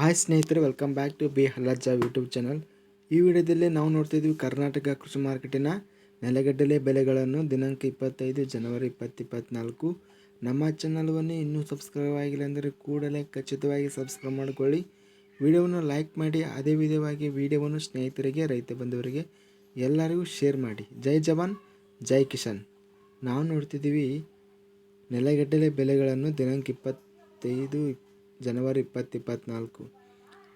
Hi ಸ್ನೇಹಿತರೆ welcome back to B ಹಲ್ಲಜ್ಜ YouTube channel ಈ ವಿಡಿಯೋದಲ್ಲಿ ನಾವು ನೋಡ್ತಿದ್ವಿ ಕರ್ನಾಟಕ ಕೃಷಿ ಮಾರ್ಕೆಟಿನ ನೆಲಗಡಲೆ ಬೆಲೆಗಳನ್ನು ದಿನಾಂಕ ಇಪ್ಪತ್ತೈದು ಜನವರಿ ಇಪ್ಪತ್ತಿಪ್ಪತ್ನಾಲ್ಕು. ನಮ್ಮ ಚಾನಲ್ವನ್ನು ಇನ್ನೂ ಸಬ್ಸ್ಕ್ರೈಬ್ ಆಗಿಲ್ಲ ಅಂದರೆ ಕೂಡಲೇ ಖಚಿತವಾಗಿ ಸಬ್ಸ್ಕ್ರೈಬ್ ಮಾಡಿಕೊಳ್ಳಿ. ವಿಡಿಯೋವನ್ನು ಲೈಕ್ ಮಾಡಿ, ಅದೇ ವಿಧವಾಗಿ ವಿಡಿಯೋವನ್ನು ಸ್ನೇಹಿತರಿಗೆ, ರೈತ ಬಂಧುವರಿಗೆ ಎಲ್ಲರಿಗೂ ಶೇರ್ ಮಾಡಿ. ಜೈ ಜವಾನ್, ಜೈ ಕಿಶನ್ ನಾವು ನೋಡ್ತಿದ್ದೀವಿ ನೆಲಗಡಲೆ ಬೆಲೆಗಳನ್ನು ದಿನಾಂಕ ಇಪ್ಪತ್ತೈದು ಜನವರಿ ಇಪ್ಪತ್ತು ಇಪ್ಪತ್ತಿಪ್ಪತ್ನಾಲ್ಕು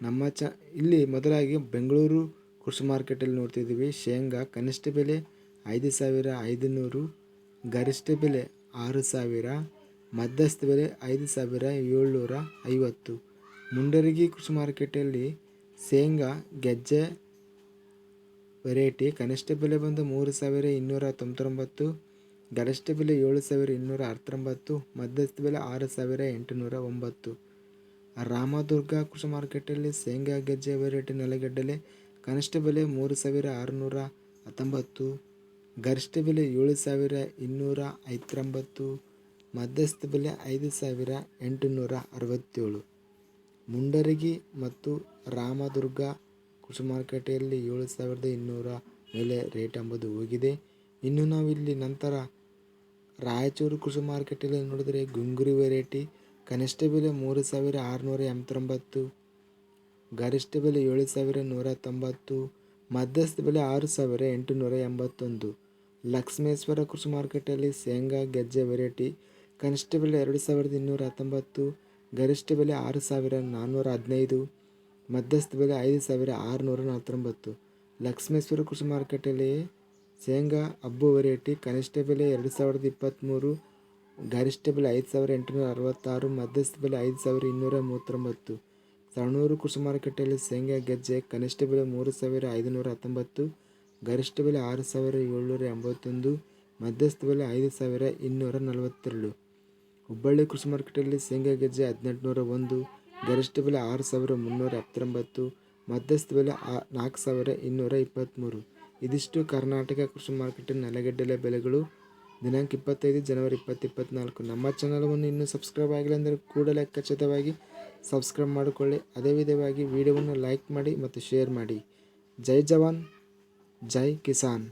ನಮ್ಮ ಚ, ಇಲ್ಲಿ ಮೊದಲಾಗಿ ಬೆಂಗಳೂರು ಕೃಷಿ ಮಾರ್ಕೆಟಲ್ಲಿ ನೋಡ್ತಿದ್ದೀವಿ. ಶೇಂಗಾ ಕನಿಷ್ಠ ಬೆಲೆ ಐದು ಸಾವಿರ ಐದುನೂರು, ಗರಿಷ್ಠ ಬೆಲೆ ಆರು ಸಾವಿರ, ಮಧ್ಯಸ್ಥ ಬೆಲೆ ಐದು ಸಾವಿರ ಏಳ್ನೂರ ಐವತ್ತು. ಮುಂಡರಗಿ ಕೃಷಿ ಮಾರ್ಕೆಟಲ್ಲಿ ಶೇಂಗಾ, ಗೆಜ್ಜೆ ವೆರೈಟಿ ಕನಿಷ್ಠ ಬೆಲೆ ಬಂದು ಮೂರು ಸಾವಿರ ಇನ್ನೂರ ತೊಂಬತ್ತೊಂಬತ್ತು, ಗರಿಷ್ಠ ಬೆಲೆ ಏಳು ಸಾವಿರ ಇನ್ನೂರ ಹತ್ತೊಂಬತ್ತು ಮಧ್ಯಸ್ಥ ಬೆಲೆ ಆರು ಸಾವಿರ ಎಂಟುನೂರ ಒಂಬತ್ತು. ರಾಮದುರ್ಗ ಕೃಷಿ ಮಾರ್ಕೆಟಲ್ಲಿ ಶೇಂಗಾ, ಗೆಜ್ಜೆ ವೆರೈಟಿ ನೆಲಗಡಲೆ, ಕನಿಷ್ಠ ಬೆಲೆ ಮೂರು ಸಾವಿರ ಆರುನೂರ ಹತ್ತೊಂಬತ್ತು, ಗರಿಷ್ಠ ಬೆಲೆ ಏಳು ಸಾವಿರ ಇನ್ನೂರ ಐವತ್ತೊಂಬತ್ತು, ಮಧ್ಯಸ್ಥ ಬೆಲೆ ಐದು ಸಾವಿರ ಎಂಟುನೂರ ಅರವತ್ತೇಳು. ಮುಂಡರಗಿ ಮತ್ತು ರಾಮದುರ್ಗ ಕೃಷಿ ಮಾರುಕಟ್ಟೆಯಲ್ಲಿ ಏಳು ಸಾವಿರದ ಇನ್ನೂರ ಮೇಲೆ ರೇಟ್ ಎಂಬುದು ಹೋಗಿದೆ. ಇನ್ನು ನಾವಿಲ್ಲಿ ನಂತರ ರಾಯಚೂರು ಕೃಷಿ ಮಾರ್ಕೆಟಲ್ಲಿ ನೋಡಿದರೆ ಗುಂಗುರಿ ವೆರೈಟಿ ಕನಿಷ್ಠ ಬೆಲೆ ಮೂರು ಸಾವಿರ ಆರುನೂರ ಎಂಬತ್ತೊಂಬತ್ತು, ಗರಿಷ್ಠ ಬೆಲೆ ಏಳು ಸಾವಿರ ನೂರ ತೊಂಬತ್ತು, ಮಧ್ಯಸ್ಥ ಬೆಲೆ ಆರು ಸಾವಿರ ಎಂಟುನೂರ ಎಂಬತ್ತೊಂದು. ಲಕ್ಷ್ಮೇಶ್ವರ ಕೃಷಿ ಮಾರುಕಟ್ಟೆಯಲ್ಲಿ ಶೇಂಗಾ, ಗೆಜ್ಜೆ ವೆರೈಟಿ ಕನಿಷ್ಠ ಬೆಲೆ ಎರಡು ಸಾವಿರದ ಇನ್ನೂರ ಹತ್ತೊಂಬತ್ತು, ಗರಿಷ್ಠ ಬೆಲೆ ಆರು ಸಾವಿರ ನಾನ್ನೂರ ಹದಿನೈದು, ಮಧ್ಯಸ್ಥ ಬೆಲೆ ಐದು ಸಾವಿರ ಆರುನೂರ ನಲವತ್ತೊಂಬತ್ತು ಲಕ್ಷ್ಮೇಶ್ವರ ಕೃಷಿ ಮಾರುಕಟ್ಟೆಯಲ್ಲಿ ಶೇಂಗಾ ಹಬ್ಬು ವೆರೈಟಿ ಕನಿಷ್ಠ ಬೆಲೆ ಎರಡು ಸಾವಿರದ ಇಪ್ಪತ್ತ್ಮೂರು ಗರಿಷ್ಠ ಬೆಲೆ ಐದು ಸಾವಿರ ಎಂಟುನೂರ ಅರವತ್ತಾರು ಮಧ್ಯಸ್ಥ ಬೆಲೆ ಐದು ಸಾವಿರ ಇನ್ನೂರ ಮೂವತ್ತೊಂಬತ್ತು. ಸಣ್ಣೂರು ಕೃಷಿ ಮಾರುಕಟ್ಟೆಯಲ್ಲಿ ಶೇಂಗಾ ಗೆಜ್ಜೆ ಕನಿಷ್ಠ ಬೆಲೆ ಮೂರು ಸಾವಿರ ಐದುನೂರ ಹತ್ತೊಂಬತ್ತು ಗರಿಷ್ಠ ಬೆಲೆ ಆರು ಸಾವಿರ ಏಳ್ನೂರ ಎಂಬತ್ತೊಂದು ಮಧ್ಯಸ್ಥ ಬೆಲೆ ಐದು ಸಾವಿರ ಇನ್ನೂರ ನಲವತ್ತೆರಡು. ಹುಬ್ಬಳ್ಳಿ ಕೃಷಿ ಮಾರುಕಟ್ಟೆಯಲ್ಲಿ ಶೇಂಗಾ ಗೆಜ್ಜೆ ಹದಿನೆಂಟುನೂರ ಒಂದು ಗರಿಷ್ಠ ಬೆಲೆ ಆರು ಸಾವಿರ ಮುನ್ನೂರ ಎಪ್ಪತ್ತೊಂಬತ್ತು ಮಧ್ಯಸ್ಥ ಬೆಲೆ ನಾಲ್ಕು ಸಾವಿರ ಇನ್ನೂರ ಇಪ್ಪತ್ತ್ಮೂರು. ಇದಿಷ್ಟು ಕರ್ನಾಟಕ ಕೃಷಿ ಮಾರುಕಟ್ಟೆ ನೆಲಗಡ್ಡೆಲೆ ಬೆಲೆಗಳು. ದಿನಾಂಕ ಇಪ್ಪತ್ತೈದು ಜನವರಿ ಇಪ್ಪತ್ತು ಇಪ್ಪತ್ತ್ನಾಲ್ಕು ನಮ್ಮ ಚಾನಲವನ್ನು ಇನ್ನೂ ಸಬ್ಸ್ಕ್ರೈಬ್ ಆಗಿಲ್ಲ ಅಂದರೆ ಕೂಡಲೇ ಖಚಿತವಾಗಿ ಸಬ್ಸ್ಕ್ರೈಬ್ ಮಾಡಿಕೊಳ್ಳಿ. ಅದೇ ವಿಧವಾಗಿ ವಿಡಿಯೋವನ್ನು ಲೈಕ್ ಮಾಡಿ ಮತ್ತು ಶೇರ್ ಮಾಡಿ. ಜೈ ಜವಾನ್, ಜೈ ಕಿಸಾನ್.